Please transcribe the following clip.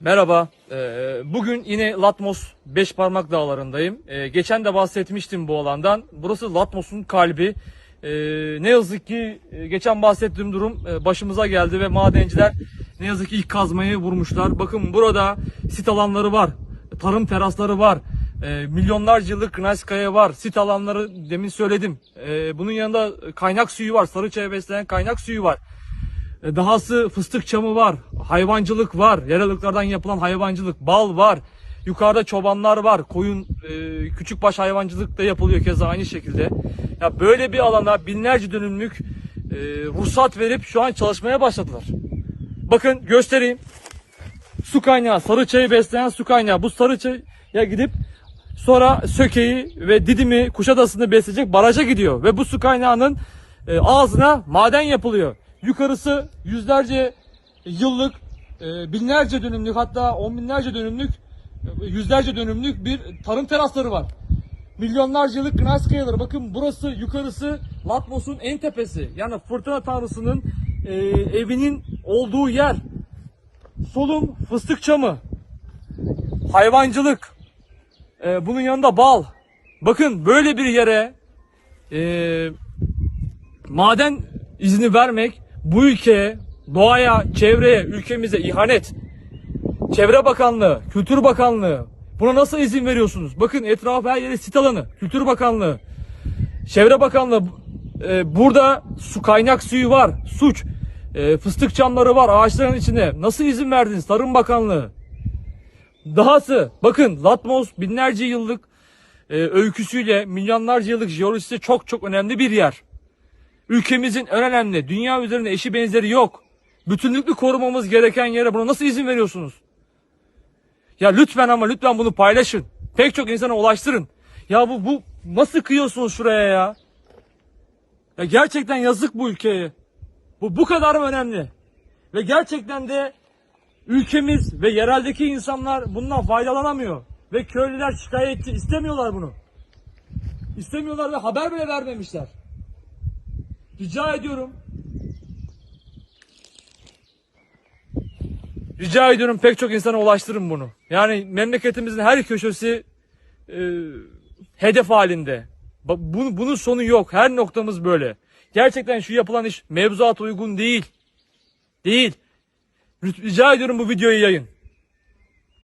Merhaba. Ee, Bugün yine Latmos Beş Parmak Dağları'ndayım. Ee, Geçen de bahsetmiştim bu alandan. Burası Latmos'un kalbi. Ee, Ne yazık ki e, geçen bahsettiğim durum e, başımıza geldi ve madenciler ne yazık ki ilk kazmayı vurmuşlar. Bakın burada sit alanları var. Tarım terasları var. E, Milyonlarca yıllık Knight Kaya var. Sit alanları demin söyledim. Bunun yanında kaynak suyu var. Sarıçaya besleyen kaynak suyu var. E, Dahası fıstık çamı var, hayvancılık var, yaralıklardan yapılan hayvancılık, bal var. Yukarıda çobanlar var, koyun, e, küçükbaş hayvancılık da yapılıyor keza aynı şekilde. Ya böyle bir alana binlerce dönümlük e, ruhsat verip şu an çalışmaya başladılar. Bakın göstereyim. Su kaynağı, Sarıçay'ı besleyen su kaynağı. Bu Sarıçay'a gidip sonra Söke'yi ve Didim'i, Kuşadası'nı besleyecek baraja gidiyor. Ve bu su kaynağının e, ağzına maden yapılıyor. Yukarısı yüzlerce yıllık, e, binlerce dönümlük hatta on binlerce dönümlük, e, yüzlerce dönümlük bir tarım terasları var. Milyonlarca yıllık Knas kayaları. Bakın burası yukarısı Latmos'un en tepesi. Yani fırtına tanrısının e, evinin olduğu yer. Solum fıstık çamı. Hayvancılık. Bunun yanında bal. Bakın böyle bir yere e, maden izni vermek bu ülkeye, doğaya, çevreye, ülkemize ihanet. Çevre Bakanlığı, Kültür Bakanlığı buna nasıl izin veriyorsunuz? Bakın etrafı her yeri sit alanı. Kültür Bakanlığı, Çevre Bakanlığı e, burada su kaynak suyu var. Suç. E, fıstık çamları var ağaçların içinde. Nasıl izin verdiniz? Tarım Bakanlığı. Dahası bakın Latmos binlerce yıllık e, öyküsüyle milyonlarca yıllık jeolojisi çok çok önemli bir yer. Ülkemizin en önemli, dünya üzerinde eşi benzeri yok. Bütünlüklü korumamız gereken yere buna nasıl izin veriyorsunuz? Ya lütfen ama lütfen bunu paylaşın. Pek çok insana ulaştırın. Ya bu, bu nasıl kıyıyorsunuz şuraya ya? Ya gerçekten yazık bu ülkeye. Bu bu kadar mı önemli? Ve gerçekten de ülkemiz ve yereldeki insanlar bundan faydalanamıyor. Ve köylüler şikayetçi istemiyorlar bunu. İstemiyorlar ve haber bile vermemişler. Rica ediyorum. Rica ediyorum pek çok insana ulaştırın bunu. Yani memleketimizin her köşesi e, hedef halinde. Bunun, bunun sonu yok. Her noktamız böyle. Gerçekten şu yapılan iş mevzuat uygun değil. Değil. Rica ediyorum bu videoyu yayın.